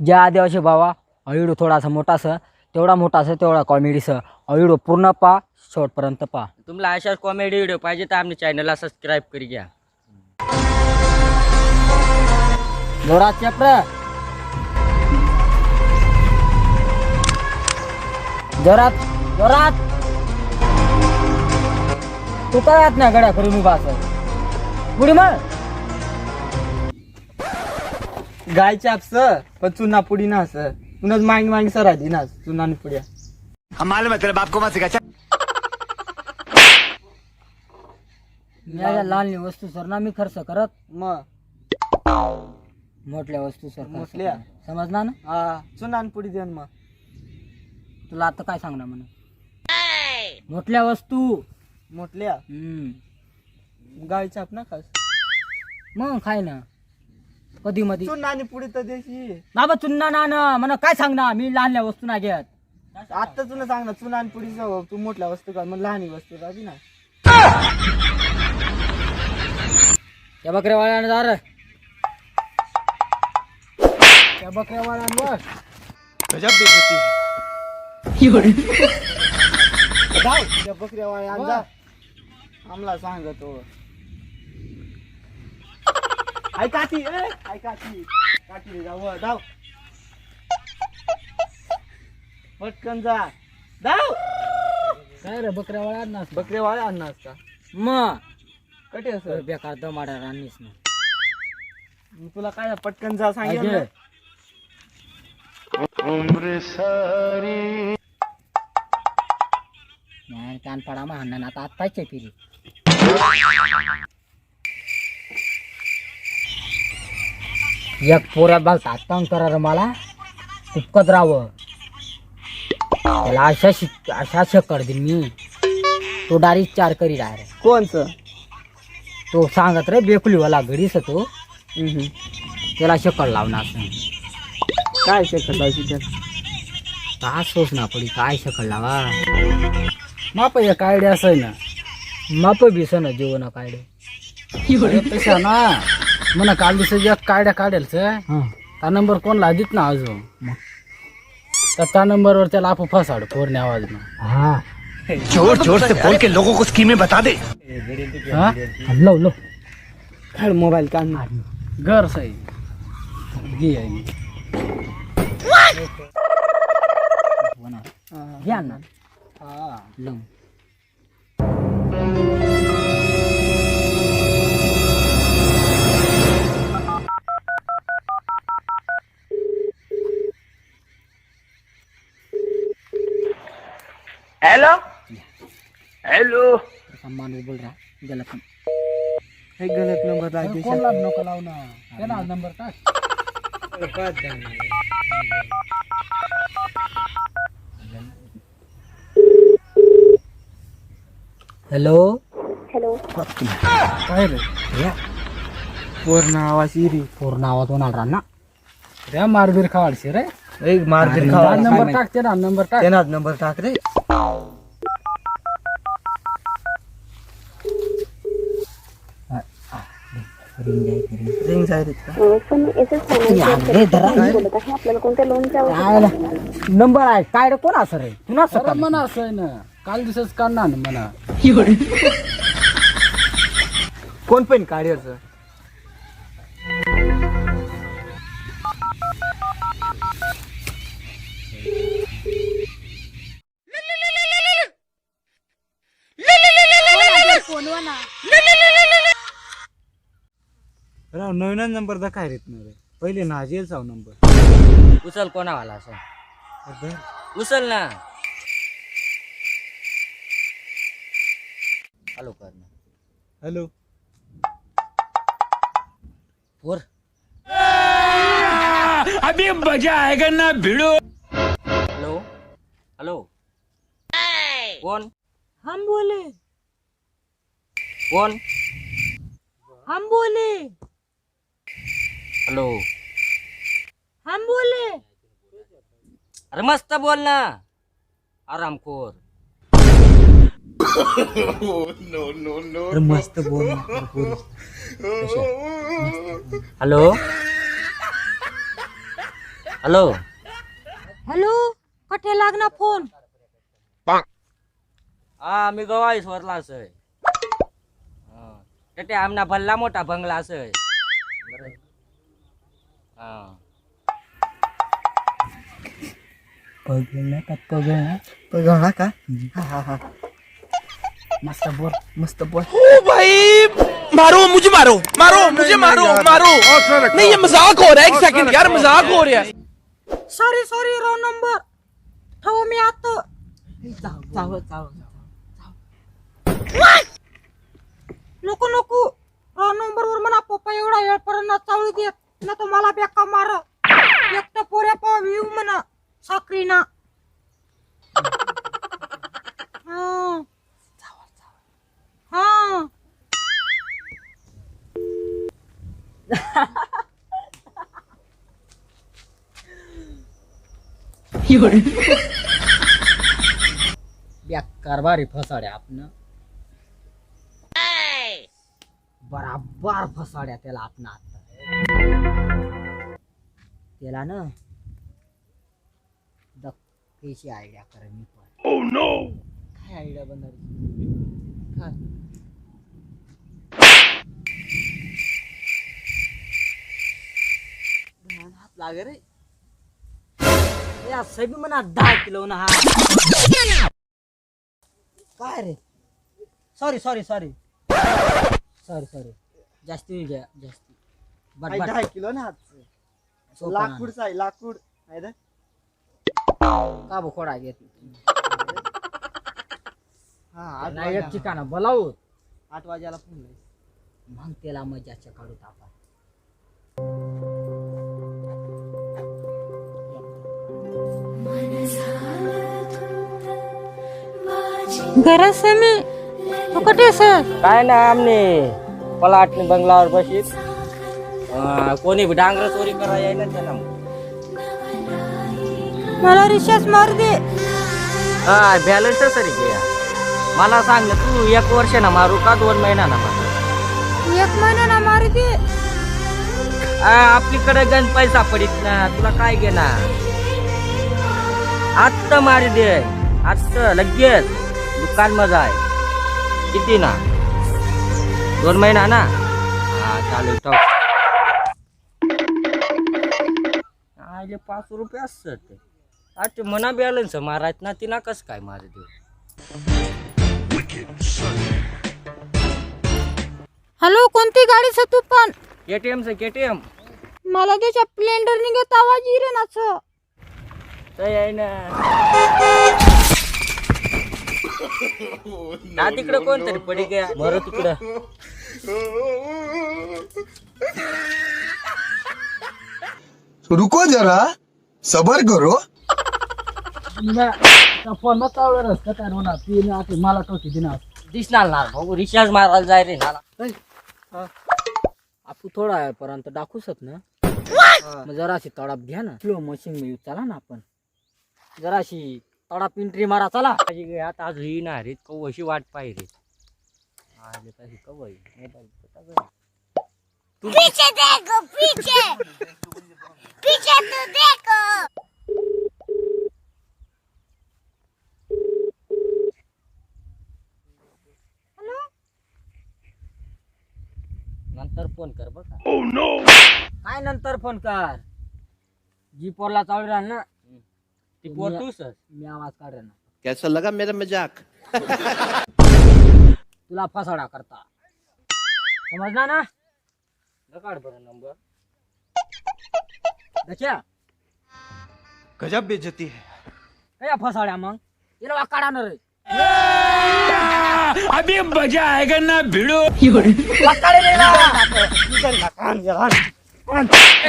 ज्या आदिवासी भावा व्हिडिओ थोडासा मोठासा तेवढा मोठासा तेवढा कॉमेडीसं व्हिडिओ पूर्ण पा शेवटपर्यंत पा. तुम्हाला अशाच कॉमेडी व्हिडिओ पाहिजे तर आमच्या चॅनलला सबस्क्राईब करी घ्या. जोरात चप्र. जोरात जोरात. तू काय नाही गड्या करून उभा असं पुढे मग गाय चापस पण चुना पुडी ना असं. पुन्हा मांग मांग सर आधी ना चुना आणि पुड्या हम मालूम है तेरे बाप को मत सिखा चल। मी या लहान वस्तू सर ना मी खर्च करत. मग? मोठल्या वस्तू सर मोठल्या? समजला ना? हा चुना आणि पुडी देऊन मग. तुला आता काय सांगणार म्हणे मोठल्या वस्तू. मोठल्या? हम्म. गाय चाप ना खास. मग खाय ना. कधी मधी. चुना आणि पुडी तर देशी. बाबा चुन्ना ना ना म्हणा काय सांगणार मी लहानल्या वस्तू ना घेत. आता तुला सांग ना चुना आणि पुडी जाऊ. तू मोठल्या वस्तू का मग लहान वस्तू राहते ना त्या बकऱ्या वाळ्यानं जा रे. त्या बकऱ्या वाळ्यांवर गजब बेइज्जती है. जाऊ त्या आमला सांगतो. आई काठी ए आई काठी. काठी रे जाऊ जाऊ. पटकन जा. जाऊ. काय रे बकऱ्या वाळ्यांना बकऱ्या वाळ्या आणणार का? मग कटे असं. बेकार दमाडा राणीस ना. मी तुला काय पटकन जा सांगेल ना. नाही कान पडा मा हाणणार आता आत्ताच फिरी एक पोऱ्या बालता तंग करा रे मला उपकत राहावं. त्याला अशा शिक अशा शकड दिन मी. तो डायरेक्ट चार करी डायरेक्ट कोणचं? तो सांगत रे बेकुलीवाला घडीस तो. त्याला शकड लावणार असं. काय शेकत लावशी काय सोच ना पडी काय शकड लावा? माप एक आयडिया असं ना. माप बिस ना जेवण कायडे तशा ना. म्हणा काल एक काड्या काढेल हा. त्या नंबर कोणला? देत ना अजून. तर त्या नंबरवर त्याला आपण फसाड फोरने आवाज ना हा. जोर जोर से बोल के लोगों को स्कीमें बता दे. हा? Low low. मोबाईल काढ घर सही. घे. घ्या ना. हा. लो. हेलो हेलो माणूस बोल रहा गलत हे गलत नंबर लागते कोणला नको लावू ना? त्याला नंबर टाक. हॅलो? काय रे? पूर्ण आवाज इरी पूर्ण आवाज होणार राहा ना. रे मारबीर खावाडशी रे. एक मारबीर खावा नंबर नंबर टाक ते ना नंबर टाक. नंबर टाक रे. रिंग का रे? नंबर आहे. काय रे कोण असं रे? पुन्हा अरे सकाळ म्हणा असं आहे ना. काल दिवसच काढणार ना म्हणा कोण पण काढायचं राव नवीन नंबर दाखवाय रेत ना रे. पहिले नाजेल चाव नंबर उचल कोणावाला असं? उचल ना. चालू कर ना हॅलो. फोर अभी मजा आएगा ना भिड़ो। हॅलो. हॅलो. कोण? हम बोले। कोण? हम बोले। हॅलो. हम बोले. अरे मस्त बोल ना. आरामखोर अरे मस्त बोल ना, अरे पोरी. हॅलो. हॅलो. हॅलो कठे लागना फोन? हा मी गवाई स्वरला असय ते आमना भल्ला मोठा बंगला असय हा पगळलं का पगळलं पगळा का हा हा हा. मस्त बोल मस्त बोल. ओ भाई मारो मुझे मारो मारो मुझे मारो मारो। नहीं ये मजाक हो रहा है एक सेकंड यार मजाक हो रहा है। सॉरी सॉरी रॉंग नंबर ठेव मी आता. नको नको. रॉंग नंबर वर म्हणा पप्पा एवढा वेळपर्यंत चावळी देत. ना तर मला बेका मार. एक तर पोऱ्या पाव येऊ म्हणा साखरीना. हा. हा. बेकार बारी फसाड्या आपण बराबर फसाड्या त्याला आपण त्याला ना दक्केची आयडिया कर मी पण. काय आयडिया बनणार? काय? हात लागे रे. ए, असं बी म्हणा दहा किलो ना हा. काय रे? Sorry sorry sorry sorry sorry जास्ती घ्या जास्ती. But but. दहा किलो ना हातचं. सोपं लाकूडचा आहे लाकूड. आहे रे. का बोकोडा घेत हा आठ नाही एक ठिकाण बोलावू आठ वाजायला फोन लाव. मग त्याला मजाच्या काढू आपण घरात से मी. तू कुठे सर. काय ना आमने पलाटने बंगलावर बशीत. अं, कोणी डांगर चोरी करा यायला त्याला मला रिचार्ज मार दे. हा बॅलन्स सरी घ्या मला सांग ना तू एक वर्ष ना मारू का दोन महिना ना मारू? एक महिना ना मार दे. आ, आपलीकडे गण पैसा पडित ना तुला काय घेणार आत्ता मारी दे. आत्ता लगेच. दुकानमध्ये आहे. किती ना? दोन महिना ना? हा चालेल टॉप आले पाच रुपये असत. आता मना बॅलन्स मारायच ना तिना कस काय मारे दे हॅलो कोणती गाडी से तू पण? केटीएम से केटीएम मला त्याच्या प्लेंडर निघत आवाज येईल नाच काय आहे ना. ना तिकडं कोणतरी पडी गया बरं तिकडं रुको जरा. सबर करो. फोन चावलं रस्ता काय होणार ती आता मला दिना दिसणार ना भाऊ रिचार्ज मारायला जाय रे नाला आपण थोडा पर्यंत दाखवूसत ना? मग जराशी तडाप घ्या ना. स्लो मशीन मी चला ना आपण. जराशी तडाप एंट्री मारा चला. आता आज येणार रे कवशी वाट पाहिजे आले पाहिजे गं? पीछे देखो पीछे पीछे तो देखो नंतर फोन कर बघा. काय नंतर फोन कर? जी पोरला चालू राहील ना ती पोर तूच मी आवाज काढेन ना. कैसा लगा मेरा मजाक? तुला फसाडा करता. समजला ना? काढ बरं नंबर दच्या गजब बेइज्जती है। काय फसाड्या मग तिला काढा ना रे अभी मजा आएगा ना भिड़ो। ए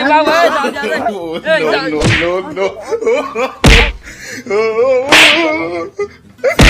बाबा, ए, जाऊ द्या रे. ए, जाऊ- नो नो